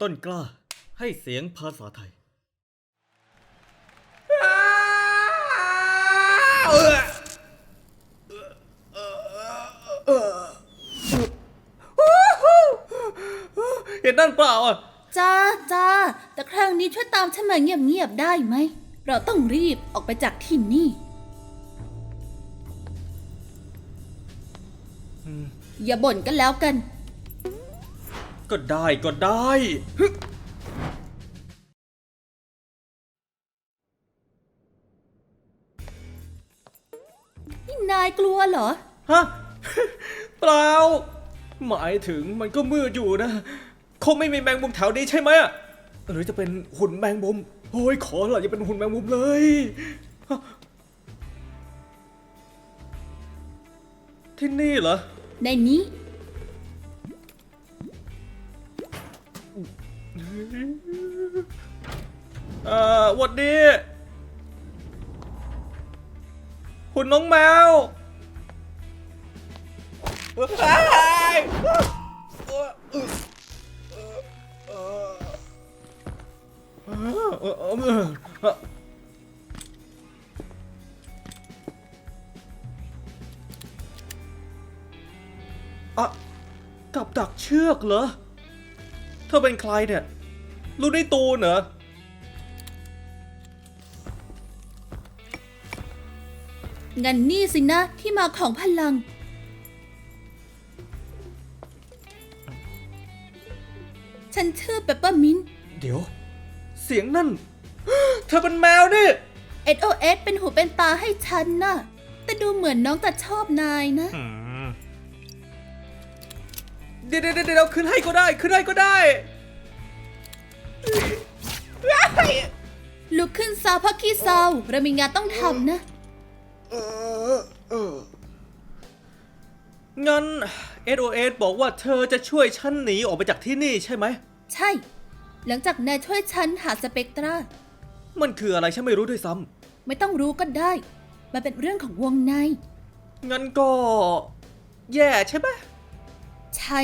ต้นกล้าให้เสียงภาษาไทย เห็นนั่นเปล่าอะ จ้าจ้าแต่ครั้งนี้ช่วยตามฉันมาเงียบๆได้ไหม เราต้องรีบออกไปจากที่นี่ อย่าบ่นกันแล้วกัน ก็ได้ก็ได้นี่นายกลัวเหรอ ฮะ เปล่า หมายถึงมันก็มืดอยู่นะ คงไม่มีแมงมุมแถวนี้ใช่ไหมอะหรือจะเป็นหุ่นแมงมุมโอ้ยขอละอย่าเป็นหุ่นแมงมุมเลยฮะที่นี่เหรอ ในนี้ เอ่อวัดดีหุ่นน้องแมวว้ายอะกับดักเชือกเหรอ เธอเป็นใครเนี่ย ลูกได้ตูนเหรอ งันนี่สินะที่มาของพลัง ฉันชื่อเปปเปอร์มินเดี๋ยว เสียงนั่น เธอเป็นแมวนี่ SOS เป็นหูเป็นตาให้ฉันน่ะ แต่ดูเหมือนน้องจะชอบนายนะ เดี๋ยวเดี๋ยวเดี๋ยวขึ้นให้ก็ได้ ขึ้นให้ก็ได้ ลุกขึ้นซาพักขี้เศร้าเรามีงานต้องทำนะ งั้น SOS บอกว่าเธอจะช่วยฉันหนีออกไปจากที่นี่ใช่ไหม ใช่ หลังจากนายช่วยฉันหาสเปกตรา มันคืออะไรฉันไม่รู้ด้วยซ้ไม่ต้องรู้ก็ได้ มันเป็นเรื่องของวงในำ งั้นก็ แย่ใช่ไหม ใช่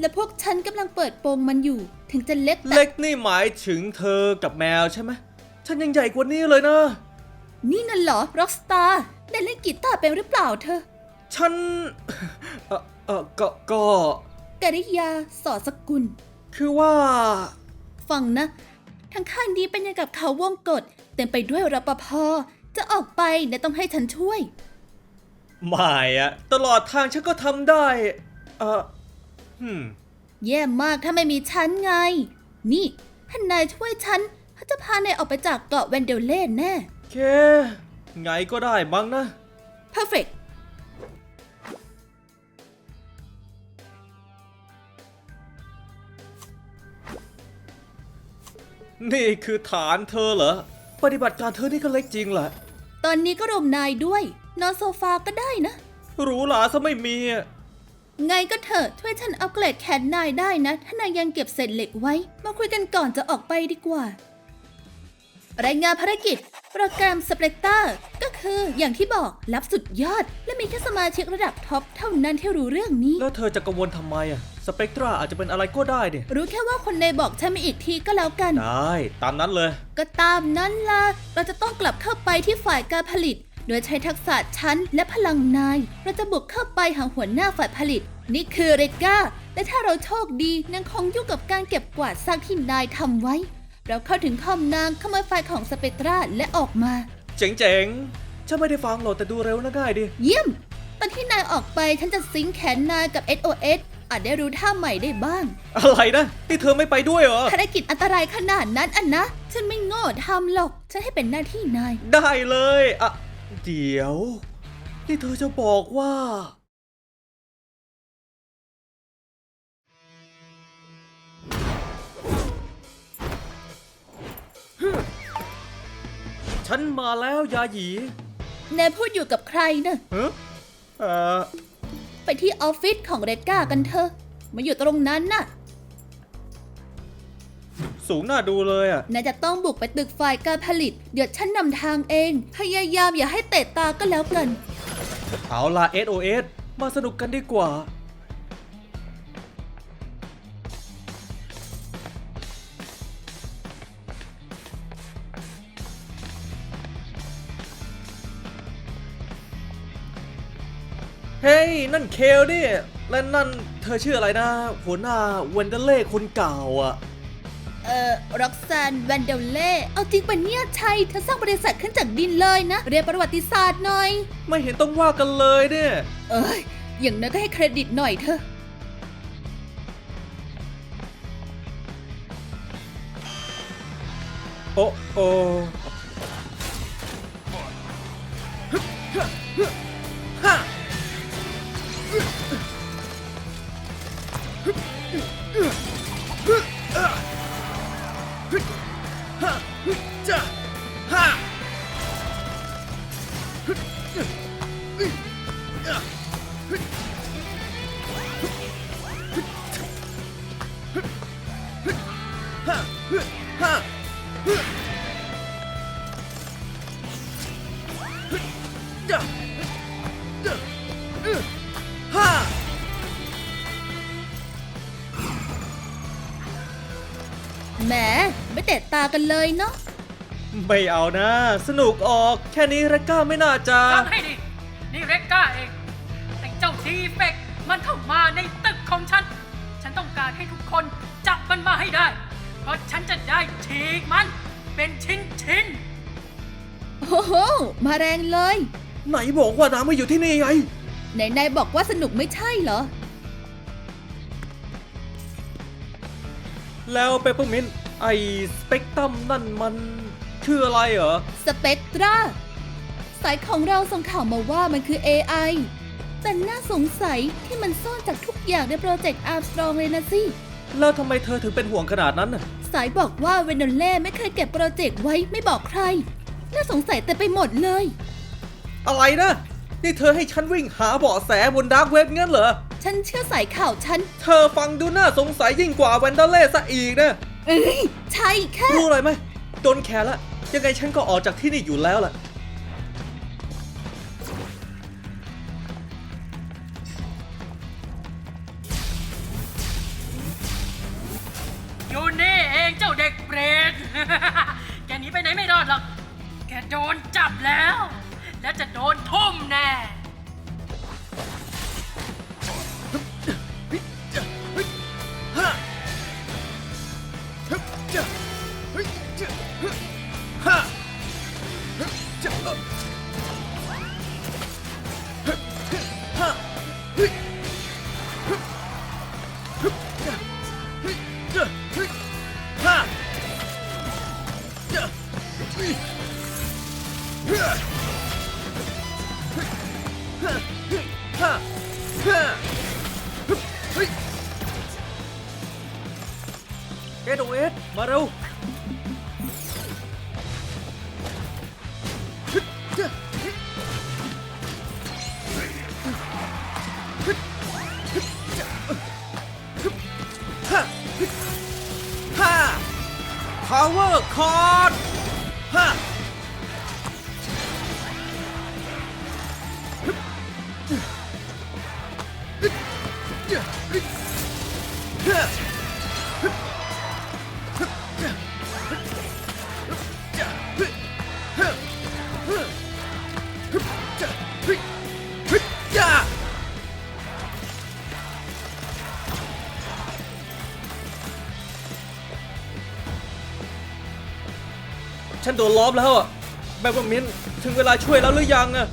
และพวกฉันกำลังเปิดโปงมันอยู่ ถึงจะเล็กแต่เล็กนี่หมายถึงเธอกับแมวใช่ไหมฉันยังใหญ่กว่านี้เลยนะ นี่นั่นเหรอร็อกสตาร์ได้เล่นกีตาร์เป็นหรือเปล่าเธอ ฉัน เออเออก็ก็กริยาสอสกุล คือว่า ฟังนะทั้งข้างนี้เป็นอย่างกับเขาวงกฏเต็มไปด้วยรปภจะออกไปนายต้องให้ฉันช่วย ไม่อะตลอดทางฉันก็ทำได้ เออหืม แย่มากถ้าไม่มีฉันไง นี่ถ้านายช่วยฉันเขาจะพานายออกไปจากเกาะเวนเดลเล่แน่เค ไงก็ได้บ้างนะ perfect นี่คือฐานเธอเหรอ ปฏิบัติการเธอนี่ก็เล็กจริงแหละตอนนี้ก็รวมนายด้วย นอนโซฟาก็ได้นะหรูหราซะไม่มีอะ ไงก็เถอะช่วยฉันอัปเกรดแขนนายได้นะ ถ้านายยังเก็บเศษเหล็กไว้ มาคุยกันก่อนจะออกไปดีกว่า รายงานภารกิจ โปรแกรมสเปกเตอร์ก็คืออย่างที่บอกรับสุดยอด และมีแค่สมาชิกระดับท็อปเท่านั้นที่รู้เรื่องนี้ แล้วเธอจะกังวลทำไมอะสเปกตราอาจจะเป็นอะไรก็ได้เนี่ยรู้แค่ว่าคนในบอกฉันมาอีกทีก็แล้วกัน ได้ ตามนั้นเลย ก็ตามนั้นล่ะ เราจะต้องกลับเข้าไปที่ฝ่ายการผลิต โดยใช้ทักษะชั้นและพลังนาย เราจะบุกเข้าไปหาหัวหน้าฝ่ายผลิต นี่คือเรก้า และถ้าเราโชคดีนางคงยุ่งกับการเก็บกวาดซากที่นายทำไว้ เราเข้าถึงคอมนางขโมยไฟล์ของสเปกตราและออกมา เจ๋งๆฉันไม่ได้ฟังหรอกแต่ดูเร็วนะง่ายดิ เยี่ยม ตอนที่นายออกไปฉันจะซิงค์แขนนายกับ SOS อาจได้รู้ท่าใหม่ได้บ้าง อะไรนะนี่เธอไม่ไปด้วยเหรอ ภารกิจอันตรายขนาดนั้นอันนะ ฉันไม่โง่ทำหรอก ฉันให้เป็นหน้าที่นาย ได้เลยอะ เดี๋ยว นี่เธอจะบอกว่า ฉันมาแล้วยาหยีนายพูดอยู่กับใครนะฮะเอ่อไปที่ออฟฟิศของเรก้ากันเถอะมาอยู่ตรงนั้นน่ะ สูงน่าดูเลยอะนาจะต้องบุกไปตึกฝ่ายการผลิต เดี๋ยวฉันนำทางเอง พยายามอย่าให้เตะตาก็แล้วกัน เอาล่ะ SOS มาสนุกกันดีกว่า เฮ้ย นั่นเคลดิและนั่นเธอชื่ออะไรนะ หัวหน้าเวนเดเล่คนเก่าอะ เอ่อร็อกซานแวนเดลเล่ เอาจริงปะเนี่ยชัยเธอสร้างบริษัทขึ้นจากดินเลยนะ เรียนประวัติศาสตร์หน่อย ไม่เห็นต้องว่ากันเลยเนี่ย เอ้ย อย่างน้อยก็ให้เครดิตหน่อยเถอะ โอ้โอ้ แหมไม่แตะตากันเลยเนาะไม่เอานะ สนุกออกแค่นี้เรกก้าไม่น่าจะฟังให้ดีนี่เรกก้าเองไอ้เจ้าทีเฟกมันเข้ามาในตึกของฉัน ฉันต้องการให้ทุกคนจับมันมาให้ได้ เพราะฉันจะได้ฉีกมัน เป็นชิ้นชิ้นโอ้โห มาแรงเลย ไหนบอกว่าน้ำมาอยู่ที่นี่ไง ไหนนายบอกว่าสนุกไม่ใช่เหรอ แล้วเปเปอร์มินไอสเปกตรัมนั่นมันคืออะไรเหรอ สเปกตรา สายของเราส่งข่าวมาว่ามันคือ AI แต่น่าสงสัยที่มันซ่อนจากทุกอย่างในโปรเจกต์อาร์มสตรองเลยนะสิ แล้วทำไมเธอถึงเป็นห่วงขนาดนั้นน่ะสายบอกว่าเวนโดเล่ไม่เคยเก็บโปรเจกต์ไว้ไม่บอกใคร น่าสงสัยแต่ไปหมดเลย อะไรนะ นี่เธอให้ฉันวิ่งหาเบาะแสบนดาร์กเว็บงั้นเหรอ ฉันเชื่อสายข่าวฉัน เธอฟังดูน่าสงสัยยิ่งกว่าแวนเดอเล่ซะอีกนะเอ้ยใช่แค่รู้อะไรไหมโดนแคร์ละยังไงฉันก็ออกจากที่นี่อยู่แล้วล่ะ โดนล้อมแล้วอะแบบว่ามินถึงเวลาช่วยแล้วหรือยังอะ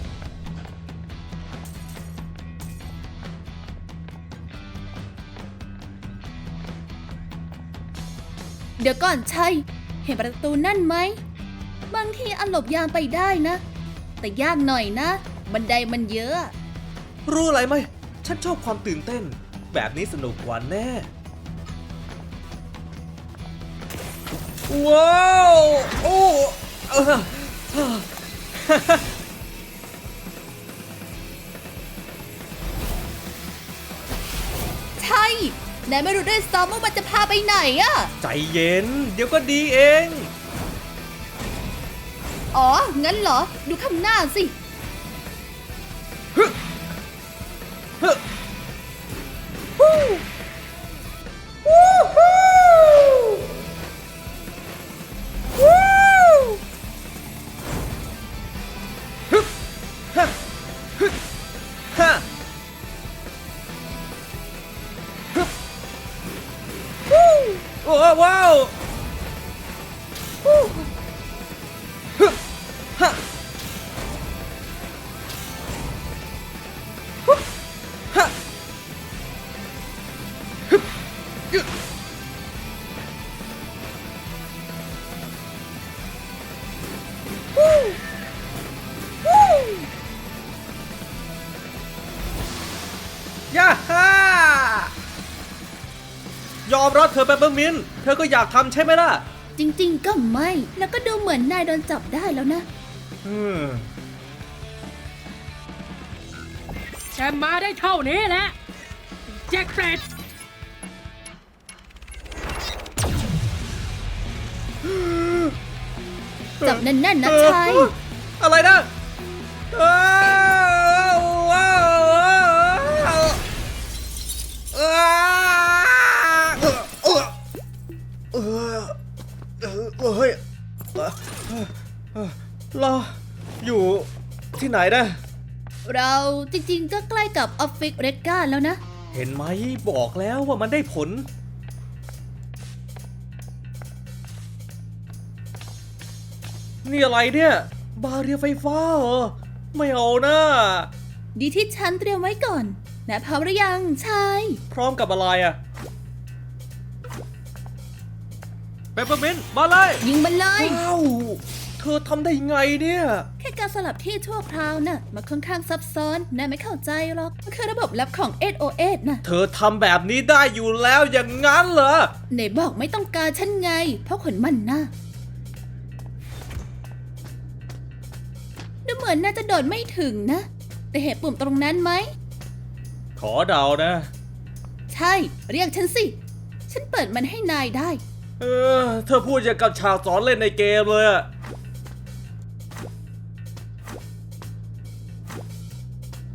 เดี๋ยวก่อนชัยเห็นประตูนั่นไหม บางทีอันหลบยางไปได้นะ แต่ยากหน่อยนะ บันไดมันเยอะ รู้อะไรไหม ฉันชอบความตื่นเต้น แบบนี้สนุกกว่าแน่ ว้าวโอ้เออเออใช่นายไม่รู้ด้วยซ้ำว่ามันจะพาไปไหนอะใจเย็น เดี๋ยวก็ดีเอง อ๋อ งั้นเหรอ ดูข้างหน้าสิฮึฮึ 哦哇哦 เธอเปปเปอร์มินต์เธอก็อยากทำใช่ไหมล่ะ จริงๆ ก็ไม่ แล้วก็ดูเหมือนนายโดนจับได้แล้วนะ อืมแกมาได้เท่านี้แหละแจ็คเป็ดจับแน่นๆนะชาย อะไรนะอ้ เราอยู่ที่ไหนนะเราจริงๆ ก็ใกล้กับออฟฟิศเรดก้าแล้วนะ เห็นไหมบอกแล้วว่ามันได้ผล นี่อะไรเนี่ย บาเรียไฟฟ้าเหรอ ไม่เอานะดีที่ฉันเตรียมไว้ก่อนนะพร้อมหรือยังชายพร้อมกับอะไรอะเปปเปอร์มินต์มาเลยยิงมันเลย ว้าว เธอทำได้ไงเนี่ย แค่การสลับที่ชั่วคราวน่ะมันค่อนข้างซับซ้อนนายไม่เข้าใจหรอกมันคือระบบลับของ808น่ะเธอทำแบบนี้ได้อยู่แล้วอย่างงั้นเหรอ ไหนบอกไม่ต้องการฉันไง เพราะขนมันนะดูเหมือนน่าจะโดดไม่ถึงนะ แต่เห็นปุ่มตรงนั้นไหม ขอเดานะ ใช่ เรียกฉันสิ ฉันเปิดมันให้นายได้ เออ เธอพูดอย่างกับฉากสอนเล่นในเกมเลยอะ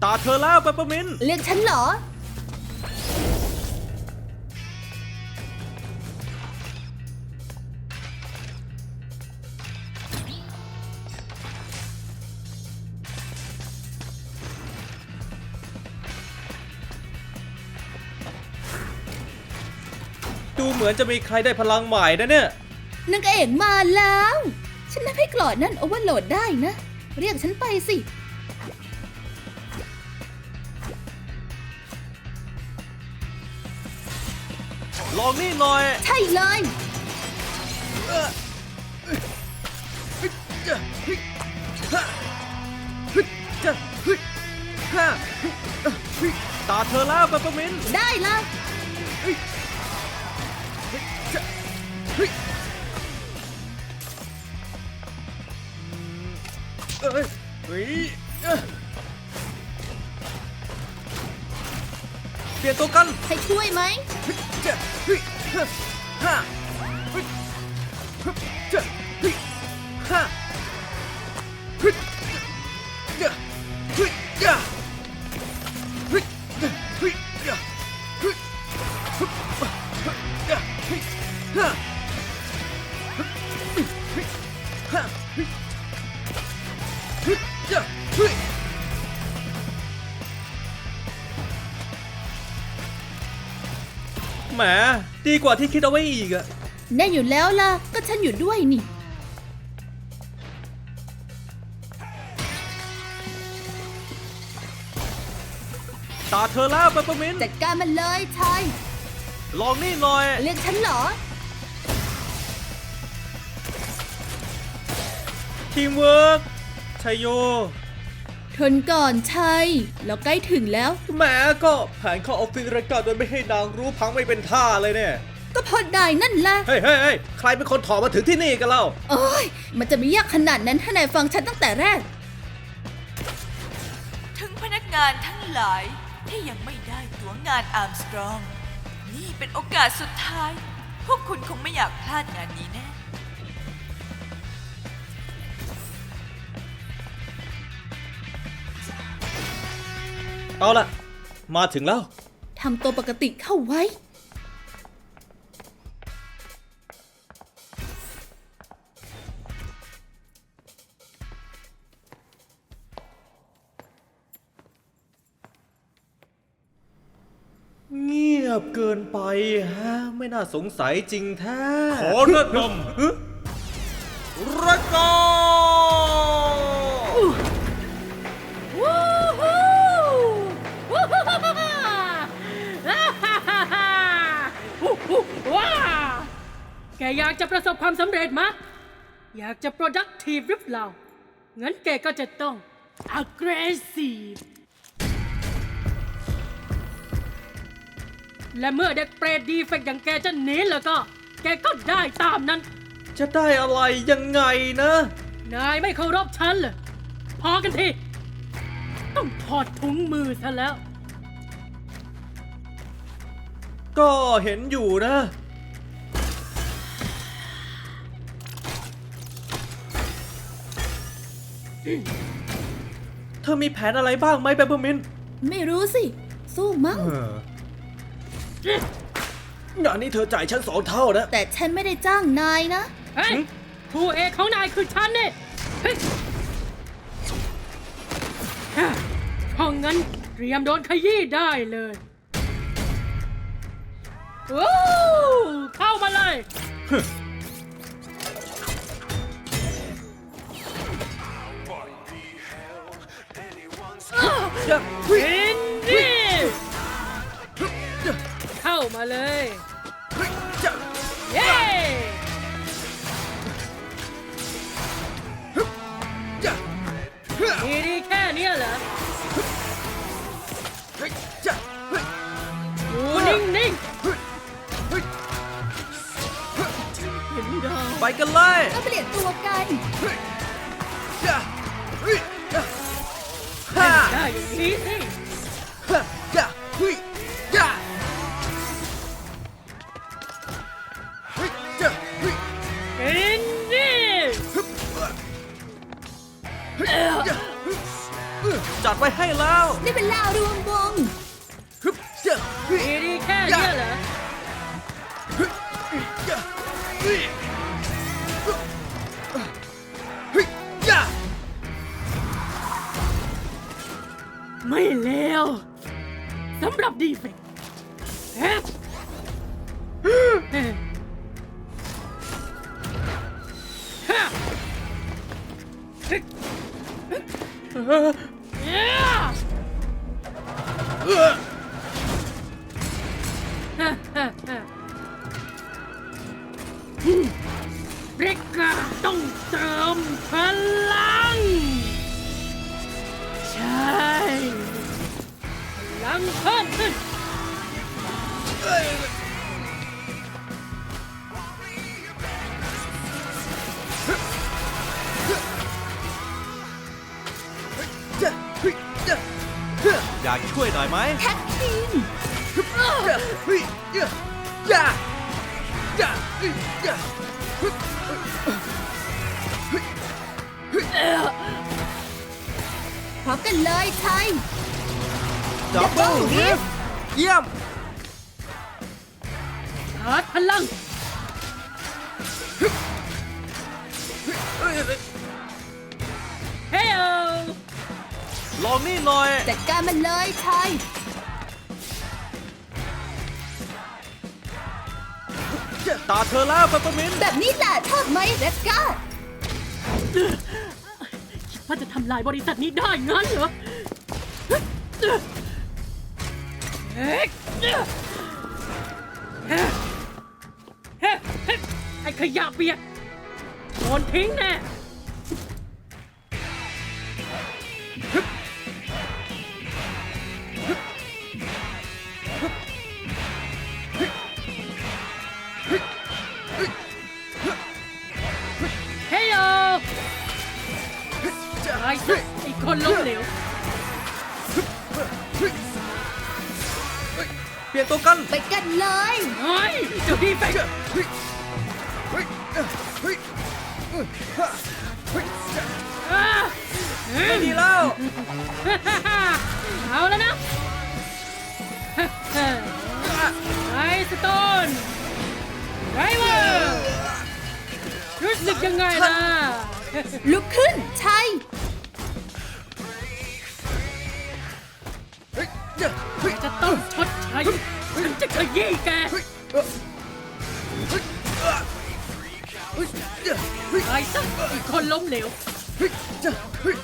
ตาเธอแล้วเปปเปอร์มินต์เรียกฉันเหรอ ดูเหมือนจะมีใครได้พลังใหม่นะเนี่ย นางเอกมาแล้ว ฉันนับให้กรอดนั่นโอเวอร์โหลดได้นะ เรียกฉันไปสิ ลองนี่หน่อยใช่เลย ตาเธอแล้วเปปเปอร์มินต์ได้ละเอ้ยเฮ้ย เอ้ยเปลี่ยนตัวกันให้ช่วยไหม เจ้าเฮ้ยฮ่า กว่าที่คิดเอาไว้อีกอะแน่อยู่แล้วล่ะ ก็ฉันอยู่ด้วยนี่ ตาเธอแล้วเปปเปอร์มินต์จัดการมันเลยชายลองนี่หน่อย เรียกฉันเหรอ ทีมเวิร์กชัยโย ทนก่อนชัยเราใกล้ถึงแล้วแหมก็แผนเข้าออฟฟิศรายการโดยไม่ให้นางรู้พังไม่เป็นท่าเลยเนี่ย ก็เพอนายนั่นล่ะเฮ้ยเฮ้ยเฮ้ยใครเป็นคนถอมาถึงที่นี่กันเล่าโอ้ย มันจะไม่ยากขนาดนั้นถ้านายฟังฉันตั้งแต่แรก ถึงพนักงานทั้งหลายที่ยังไม่ได้ตั๋วงานอาร์มสตรอง นี่เป็นโอกาสสุดท้าย พวกคุณคงไม่อยากพลาดงานนี้แน่ เอาล่ะมาถึงแล้ว ทำตัวปกติเข้าไว้ยบเกินไปฮะ ไม่น่าสงสัยจริงแท้ ขอแนะนระกอ แกอยากจะประสบความสำเร็จมะ อยากจะ productive หรือเปล่า งั้นแกก็จะต้อง aggressive และเมื่อเด็กเปรตดีเฟกอย่างแกจะหนีแล้วก็ แกก็ได้ตามนั้น จะได้อะไรยังไงนะ นายไม่เคารพฉันเหรอพอกันที ต้องถอดถุงมือซะแล้ว ก็เห็นอยู่นะ เธอมีแผนอะไรบ้างไหมเปเปอร์มินต์ไม่รู้สิ สู้มั้งงานนี้เธอจ่ายฉันสองเท่านะ แต่ฉันไม่ได้จ้างนายนะเฮ้ยคู่เอกของนายคือฉันนี่เฮ้ยฮะเพราะงั้นเตรียมโดนขยี้ได้เลยโอ้เข้ามาเลย อินดี้เข้ามาเลยเย้มีดีแค่เนี้ยเหรออยู่นิ่งๆเห็นดาวไปกันเลย ก็เปลี่ยนตัวกัน ได้อย่างนี้สิอินดี้จัดไว้ให้แล้ว ได้เป็นลารวมวง Ha, ha. ลองนี่หน่อย จัดการมันเลยชัยตาเธอแล้วเปเปอร์มินต์แบบนี้แหละชอบไหมเรสกาว่าจะทำลายบริษัทนี้ได้งั้นเหรอเฮ้ยเฮ้ยเฮ้ยเฮ้ยไอ้ขยะเปียกโดนทิ้งแน่ ตายซะไอ้คนล้มเหลวเปลี่ยนตัวกันไปกันเลยเฮ้ยเจ้าดีไปอ่าเฮ้ยดีแล้วเอาแล้วนะไอสโตนไรเวอร์รู้สึกยังไงล่ะลุกขึ้น ชัย จะต้องชดใช้ฉันจะขยี้แกตายซะไอ้คนล้มเหลวเฮ้ยจะเฮ้ย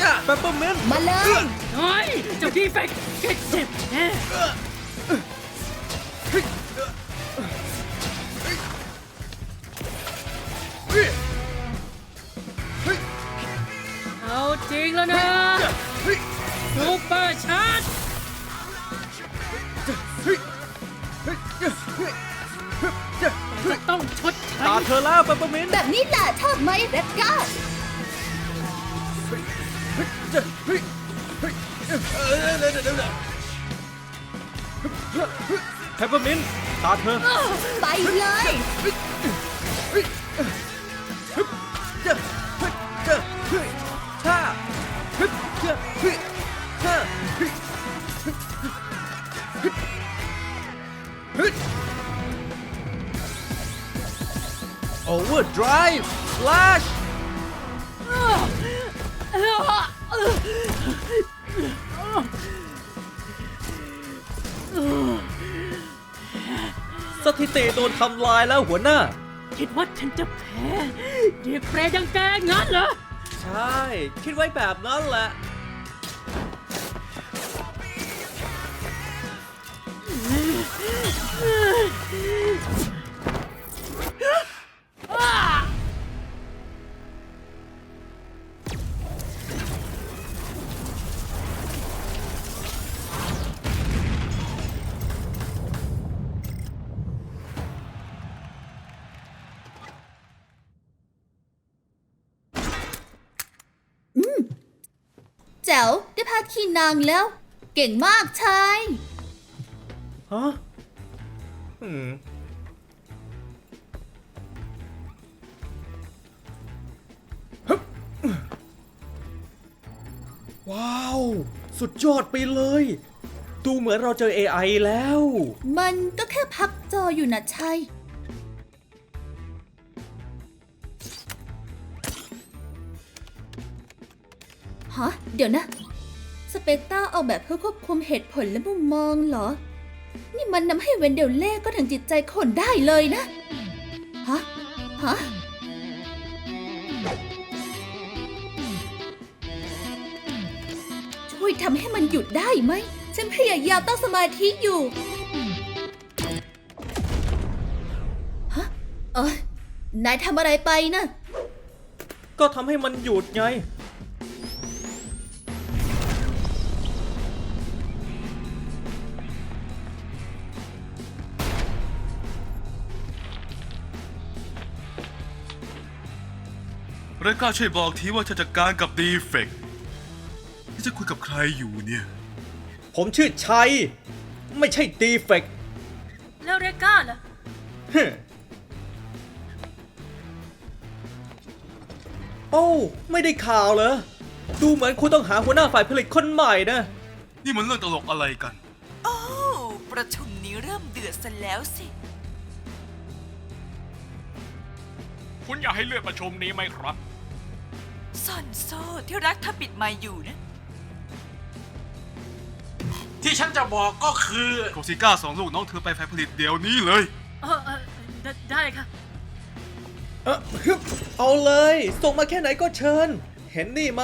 ย่าเปเปอร์มินมาเลยเฮ้ยเจ้าดีเฟกต์ ดี๋ยวเปปเปอร์มินต์ตาเธอ ไปเลยจะเฮ้ยจะเฮ้ยฮ่าเฮ้ยจะเฮ้ยฮ่าเฮ้ยเฮ้ย Overdrive Flash สถิติโดนทำลายแล้วหัวหน้า คิดว่าฉันจะแพ้เด็กเปรย์ยังแกงั้นเหรอ ใช่ คิดไว้แบบนั้นแหละแาขี้นางแล้ว เก่งมากชาย ฮะอืมฮึบว้าว สุดยอดไปเลย ดูเหมือนเราเจอ AI แล้ว มันก็แค่พักจออยู่นะชัยฮะ เดี๋ยวนะส เปกตราออกแบบเพื่อควบคุมเหตุผลและมุมมองเหรอ นี่มันนำให้เวนเดลเล่ก็ถึงจิตใจคนได้เลยนะ ฮะ ฮะช่วยทำให้มันหยุดได้ไหม ฉันพยายามตั้งสมาธิอยู่ ฮะ เออนายทำอะไรไปนะ ก็ทำให้มันหยุดไง เรก้าช่วยบอกทีว่าจะจัดการกับดีเฟกต์ที่จะคุยกับใครอยู่เนี่ย ผมชื่อชัย ไม่ใช่ดีเฟกแล้วเรก้าล่ะ โอ้ไม่ได้ข่าวเหรอ ดูเหมือนคุณต้องหาหัวหน้าฝ่ายผลิตคนใหม่นะ นี่มันเรื่องตลกอะไรกัน โอ้ประชุมนี้เริ่มเดือดซะแล้วสิ คุณอยากให้เลื่อนประชุมนี้ไหมครับ ซอนโซที่รักถ้าปิดไมค์อยู่นะ ที่ฉันจะบอกก็คือ โคซิก้าสองลูกน้องเธอไปไฟผลิตเดี๋ยวนี้เลย เออเออได้ได้ค่ะ เออฮึบเอาเลย ส่งมาแค่ไหนก็เชิญ เห็นนี่ไหม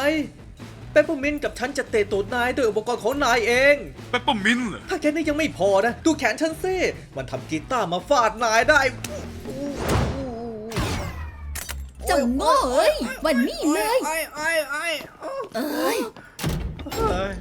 เปปเปอร์มินต์กับฉันจะเตะตูดนายด้วยอุปกรณ์ของนายเอง เปปเปอร์มินต์เหรอ ถ้าแค่นี้ยังไม่พอนะ ดูแขนฉันสิมันทำกีตาร์มาฟาดนายได้ เจ้าโง่เอ้ยวันนี้เลย ไอ้ไอ้ไเอ้ยเอ้ย